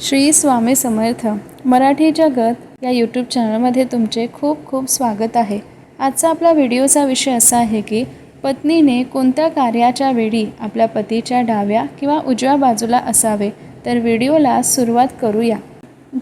श्री स्वामी समर्थ मराठी जगत या यूट्यूब चॅनलमध्ये तुमचे खूप खूप स्वागत आहे. आजचा आपला व्हिडिओचा विषय असा आहे की पत्नीने कोणत्या कार्याच्या वेळी आपल्या पतीच्या डाव्या किंवा उजव्या बाजूला असावे तर व्हिडिओला सुरुवात करूया.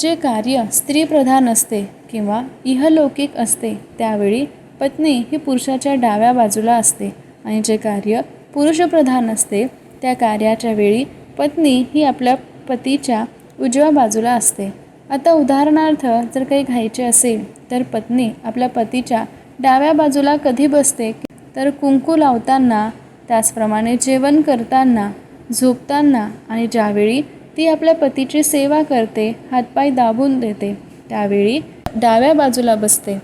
जे कार्य स्त्रीप्रधान असते किंवा इहलौकिक असते त्यावेळी पत्नी ही पुरुषाच्या डाव्या बाजूला असते. आणि जे कार्य पुरुषप्रधान असते त्या कार्याच्या वेळी पत्नी ही आपल्या पतीच्या उजव्या बाजूला असते. आता उदाहरणार्थ जर काही घ्यायचे असेल तर पत्नी आपल्या पतीच्या डाव्या बाजूला कधी बसते? तर कुंकू लावताना त्याचप्रमाणे जेवण करताना झोपताना आणि ज्यावेळी ती आपल्या पतीची सेवा करते हातपाय दाबून देते त्यावेळी डाव्या बाजूला बसते.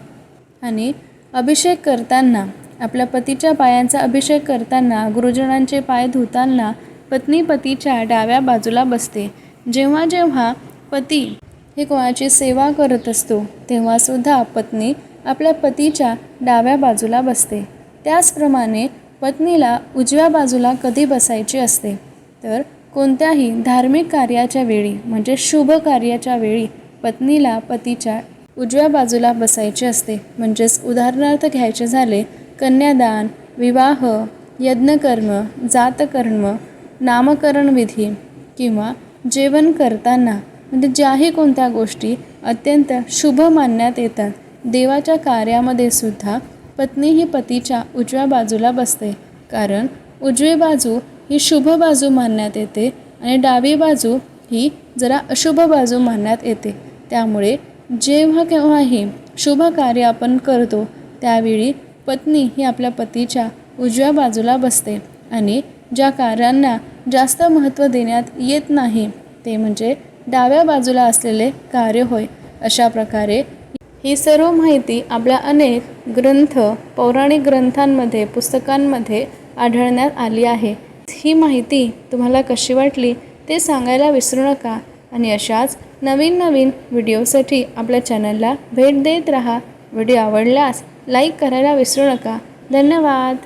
आणि अभिषेक करताना आपल्या पतीच्या पायांचा अभिषेक करताना गुरुजनांचे पाय धुताना पत्नी पतीच्या डाव्या बाजूला बसते. जेव्हा जेव्हा पती हे कोणाची सेवा करत असतो तेव्हासुद्धा पत्नी आपल्या पतीच्या डाव्या बाजूला बसते. त्याचप्रमाणे पत्नीला उजव्या बाजूला कधी बसायची असते? तर कोणत्याही धार्मिक कार्याच्या वेळी म्हणजे शुभ कार्याच्या वेळी पत्नीला पतीच्या उजव्या बाजूला बसायचे असते. म्हणजेच उदाहरणार्थ घ्यायचे झाले कन्यादान विवाह यज्ञकर्म जातकर्म नामकरण विधी किंवा जेवण करताना म्हणजे ज्याही कोणत्या गोष्टी अत्यंत शुभ मानण्यात येतात. देवाच्या कार्यामध्ये सुद्धा पत्नी ही पतीच्या उजव्या बाजूला बसते. कारण उजवी बाजू ही शुभ बाजू मानण्यात येते आणि डावी बाजू ही जरा अशुभ बाजू मानण्यात येते. त्यामुळे जेव्हा केव्हाही शुभ कार्य आपण करतो त्यावेळी पत्नी ही आपल्या पतीच्या उजव्या बाजूला बसते आणि ज्या कार्यांना जास्त महत्त्व देण्यात येत नाही. ते म्हणजे डाव्या बाजूला असलेले कार्य होय अशा प्रकारे ही सर्व माहिती आपल्या अनेक ग्रंथ पौराणिक ग्रंथांमध्ये पुस्तकांमध्ये आढळण्यात आली आहे. ही माहिती तुम्हाला कशी वाटली ते सांगायला विसरू नका आणि अशाच नवीन नवीन व्हिडिओसाठी आपल्या चॅनलला भेट देत राहा. व्हिडिओ आवडल्यास लाईक करायला विसरू नका. धन्यवाद.